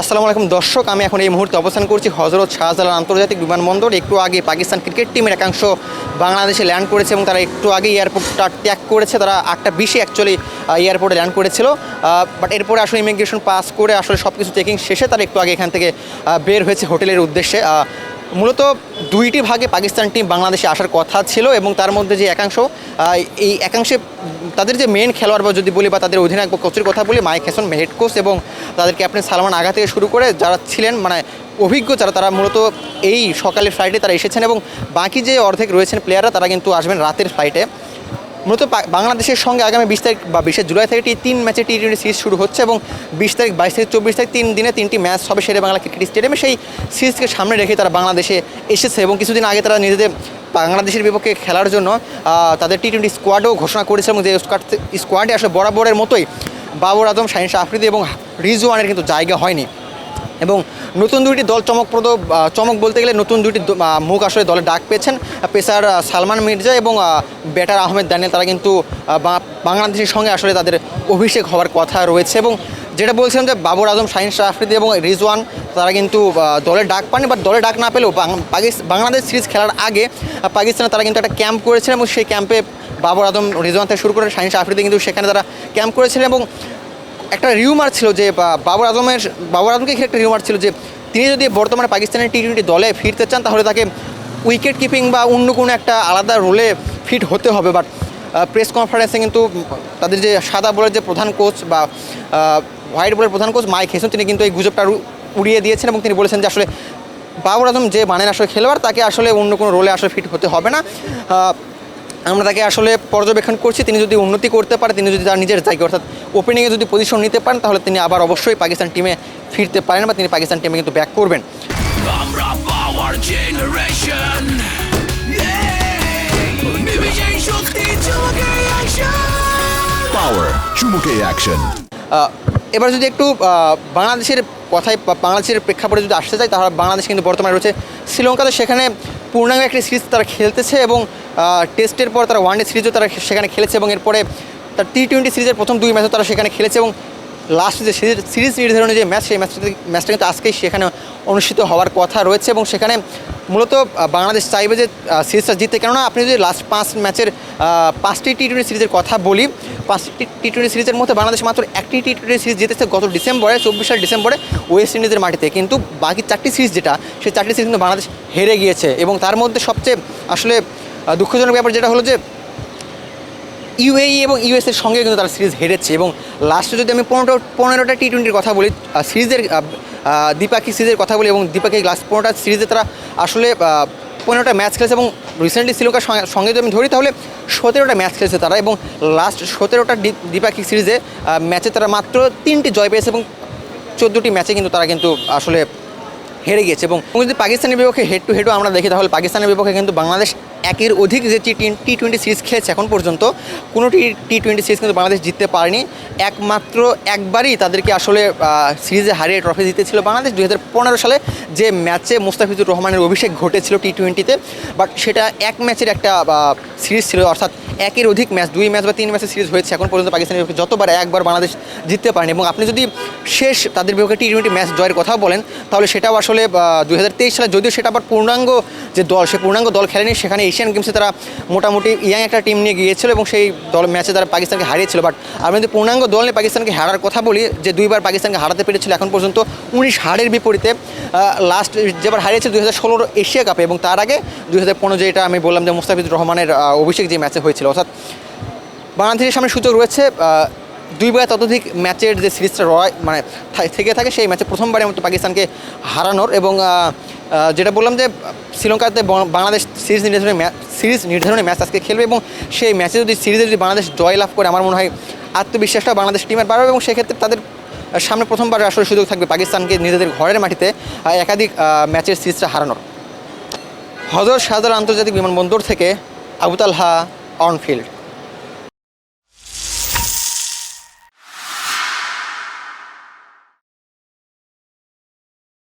আসসালামু আলাইকুম দর্শক, আমি এখন এই মুহূর্তে অবস্থান করছি হজরত শাহজালাল আন্তর্জাতিক বিমানবন্দর। একটু আগে পাকিস্তান ক্রিকেট টিমের একাংশ বাংলাদেশে ল্যান্ড করেছে এবং তারা একটু আগে এয়ারপোর্টটা ত্যাগ করেছে। তারা আটটা বিশে অ্যাকচুয়ালি এয়ারপোর্টে ল্যান্ড করেছিল। বাট এরপরে আসলে ইমিগ্রেশন পাস করে আসলে সব কিছু চেকিং শেষে তারা একটু আগে এখান থেকে বের হয়েছে হোটেলের উদ্দেশ্যে। মূলত দুইটি ভাগে পাকিস্তান টিম বাংলাদেশে আসার কথা ছিল এবং তার মধ্যে যে একাংশ এই একাংশে তাদের যে মেন খেলোয়াড় বা যদি বলি বা তাদের অধিনায়ক কোচের কথা বলি, মাইক হেসন হেড কোচ এবং তাদের ক্যাপ্টেন সালমান আগা থেকে শুরু করে যারা ছিলেন মানে অভিজ্ঞ যারা, তারা মূলত এই সকালের ফ্লাইটে তারা এসেছেন এবং বাকি যে অর্ধেক রয়েছেন প্লেয়াররা তারা কিন্তু আসবেন রাতের ফ্লাইটে মূলত বাংলাদেশের সঙ্গে আগামী বিশ তারিখ বা বিশে জুলাই থেকে তিন ম্যাচে টি টোয়েন্টি সিরিজ শুরু হচ্ছে এবং বিশ তারিখ, বাইশ তারিখ, চব্বিশ তারিখ তিন দিনে তিনটি ম্যাচ হবে সেরে বাংলা ক্রিকেট স্টেডিয়ামে। সেই সিরিজকে সামনে রেখে তারা বাংলাদেশে এসেছে এবং কিছুদিন আগে তারা নিজেদের বাংলাদেশের বিপক্ষে খেলার জন্য তাদের টি টোয়েন্টি স্কোয়াডও ঘোষণা করেছে এবং যে স্কোয়াড স্কোয়াডে আসলে বরাবরের মতোই বাবর আজম শাহিন শাহ আফ্রিদি এবং রিজওয়ানের কিন্তু জায়গা হয়নি। এবং নতুন দুইটি দল চমকপ্রদ চমক বলতে গেলে নতুন দুইটি মুখ আসলে দলে ডাক পেয়েছেন। পেসার সালমান মির্জা এবং ব্যাটার আহমেদ দানিয়াল, তারা কিন্তু বাংলাদেশের সঙ্গে আসলে তাদের অভিষেক হওয়ার কথা রয়েছে এবং যেটা বলছিলাম যে বাবর আজম, শাহিন শাহ আফ্রিদি এবং রিজওয়ান, তারা কিন্তু দলে ডাক পাননি বাট দলে ডাক না পেলেও বাং- বাংলাদেশ সিরিজ খেলার আগে পাকিস্তানে তারা কিন্তু একটা ক্যাম্প করেছিলেন এবং সেই ক্যাম্পে বাবর আজম, রিজওয়ান থেকে শুরু করে শাহিন শাহ আফ্রিদি কিন্তু সেখানে তারা ক্যাম্প করেছিলেন এবং একটা রিউমার ছিল যে বাবর আজমের, বাবর আজমকে ঘিরে একটা রিউমার ছিল যে, তিনি যদি বর্তমানে পাকিস্তানের টি টোয়েন্টি দলে ফিরতে চান, তাহলে তাকে উইকেট কিপিং বা অন্য কোনো একটা আলাদা রোলে ফিট হতে হবে। বাট প্রেস কনফারেন্সে কিন্তু তাদের যে সাদা বলের যে প্রধান কোচ বা হোয়াইট বলের প্রধান কোচ মাইক হেসন তিনি কিন্তু এই গুজবটা উড়িয়ে দিয়েছেন এবং তিনি বলেছেন যে, আসলে বাবর আজম যে মানের আসলে খেলোয়াড়, তাকে আসলে অন্য কোনো রোলে আসলে ফিট হতে হবে না। আমরা তাকে আসলে পর্যবেক্ষণ করছি তিনি যদি উন্নতি করতে পারে তিনি যদি তার নিজের জায়গা অর্থাৎ ওপেনিংয়ে যদি পজিশন নিতে পারেন তাহলে তিনি আবার অবশ্যই পাকিস্তান টিমে ফিরতে পারেন বা তিনি পাকিস্তান টিমে কিন্তু ব্যাক করবেন। আমরা পাওয়ার জেনারেশন চুমুকে অ্যাকশন এবার যদি একটু বাংলাদেশের কথায় বাংলাদেশের প্রেক্ষাপটে যদি আসতে চাই তাহলে বাংলাদেশ কিন্তু বর্তমানে রয়েছে শ্রীলঙ্কাতে। সেখানে পূর্ণাঙ্গ একটি সিরিজ তারা খেলতেছে এবং টেস্টের পর তারা ওয়ান ডে সিরিজও তারা সেখানে খেলেছে এবং এরপরে তার টি টোয়েন্টি সিরিজের প্রথম দুই ম্যাচও তারা সেখানে খেলেছে এবং লাস্ট যে সিরিজ সিরিজ নির্ধারণী যে ম্যাচ সেই ম্যাচটা ম্যাচটা কিন্তু আজকেই সেখানে অনুষ্ঠিত হওয়ার কথা রয়েছে এবং সেখানে মূলত বাংলাদেশ চাইবে যে সিরিজটা জিততে। কেননা আপনি যদি লাস্ট পাঁচ ম্যাচের পাঁচটি টি টোয়েন্টি সিরিজের কথা বলি, পাঁচটি টি টোয়েন্টি সিরিজের মধ্যে বাংলাদেশ মাত্র একটি টি টোয়েন্টি সিরিজ জিতেছে গত ডিসেম্বরে, চব্বিশ সাল ডিসেম্বরে ওয়েস্ট ইন্ডিজের মাটিতে। কিন্তু বাকি চারটি সিরিজ যেটা, সেই চারটি সিরিজ কিন্তু বাংলাদেশ হেরে গিয়েছে এবং তার মধ্যে সবচেয়ে আসলে দুঃখজনক ব্যাপার যেটা হলো যে ইউএই এবং ইউএস এর সঙ্গে কিন্তু তারা সিরিজ হেরেছে এবং লাস্টে যদি আমি পনেরোটা পনেরোটা টি টোয়েন্টির কথা বলি সিরিজের দ্বিপাক্ষিক সিরিজের কথা বলি এবং দ্বিপাক্ষিক লাস্ট পনেরোটা সিরিজে তারা আসলে পনেরোটা ম্যাচ খেলেছে এবং রিসেন্টলি শ্রীলঙ্কার সঙ্গে- যদি আমি ধরি তাহলে সতেরোটা ম্যাচ খেলেছে তারা এবং লাস্ট সতেরোটা দ্বি- দ্বিপাক্ষিক সিরিজে ম্যাচে তারা মাত্র তিনটি জয় পেয়েছে এবং চোদ্দোটি ম্যাচে কিন্তু তারা কিন্তু আসলে হেরে গিয়েছে এবং যদি পাকিস্তানের বিপক্ষে হেড টু হেডও আমরা দেখি, তাহলে পাকিস্তানের বিপক্ষে কিন্তু বাংলাদেশ একের অধিক যে টি টোয়েন্টি সিরিজ খেলেছে এখন পর্যন্ত কোনো টি টি টোয়েন্টি সিরিজ কিন্তু বাংলাদেশ জিততে পারেনি। একমাত্র একবারই তাদেরকে আসলে সিরিজে হারিয়ে ট্রফি জিতেছিল বাংলাদেশ। দু হাজার পনেরো সালে যে ম্যাচে মুস্তাফিজুর রহমানের অভিষেক ঘটেছিল টি টোয়েন্টিতে বাট সেটা এক ম্যাচের একটা সিরিজ ছিল, অর্থাৎ একের অধিক ম্যাচ, দুই ম্যাচ বা তিন ম্যাচের সিরিজ হয়েছে এখন পর্যন্ত পাকিস্তানের বিপক্ষে। যতবার একবার বাংলাদেশ জিততে পারেনি এবং আপনি যদি শেষ তাদের বিপক্ষে টি টোয়েন্টি ম্যাচ জয়ের কথা বলেন, তাহলে সেটাও আসলে দু হাজার তেইশ সালে যদিও সেটা আবার পূর্ণাঙ্গ যে দল, সে পূর্ণাঙ্গ দল খেলেনি, সেখানে এশিয়ান গেমসে তারা মোটামুটি ইয়াং একটা টিম নিয়ে গিয়েছিল এবং সেই দল ম্যাচে তারা পাকিস্তানকে হারিয়েছিল। বাট আমি যদি পূর্ণাঙ্গ দল নিয়ে পাকিস্তানকে হারার কথা বলি, যে দুইবার পাকিস্তানকে হারাতে পেরেছিল এখন পর্যন্ত উনিশ হারের বিপরীতে লাস্ট যেবার হারিয়েছে দুই হাজার ষোলোর এশিয়া কাপে এবং তার আগে দুই হাজার পনেরো যেটা আমি বললাম যে মুস্তাফিজুর রহমানের অভিষেক যে ম্যাচে হয়েছিল অর্থাৎ বাংলাদেশের সামনে সুযোগ রয়েছে দুইবার ততোধিক ম্যাচের যে সিরিজটা রয় মানে থেকে থাকে সেই ম্যাচে প্রথমবারের মতো পাকিস্তানকে হারানোর এবং যেটা বললাম যে শ্রীলঙ্কাতে বাংলাদেশ সিরিজ নির্ধারণী সিরিজ নির্ধারণী ম্যাচ আজকে খেলবে এবং সেই ম্যাচে যদি সিরিজে যদি বাংলাদেশ জয় লাভ করে, আমার মনে হয় আত্মবিশ্বাসটা বাংলাদেশ টিমের বাড়বে এবং সেক্ষেত্রে তাদের সামনে প্রথমবার আসলে সুযোগ থাকবে পাকিস্তানকে নিজেদের ঘরের মাটিতে একাধিক ম্যাচের সিরিজটা হারানোর। হজর শাহজালাল আন্তর্জাতিক বিমানবন্দর থেকে আবুতালহা অনফিল্ড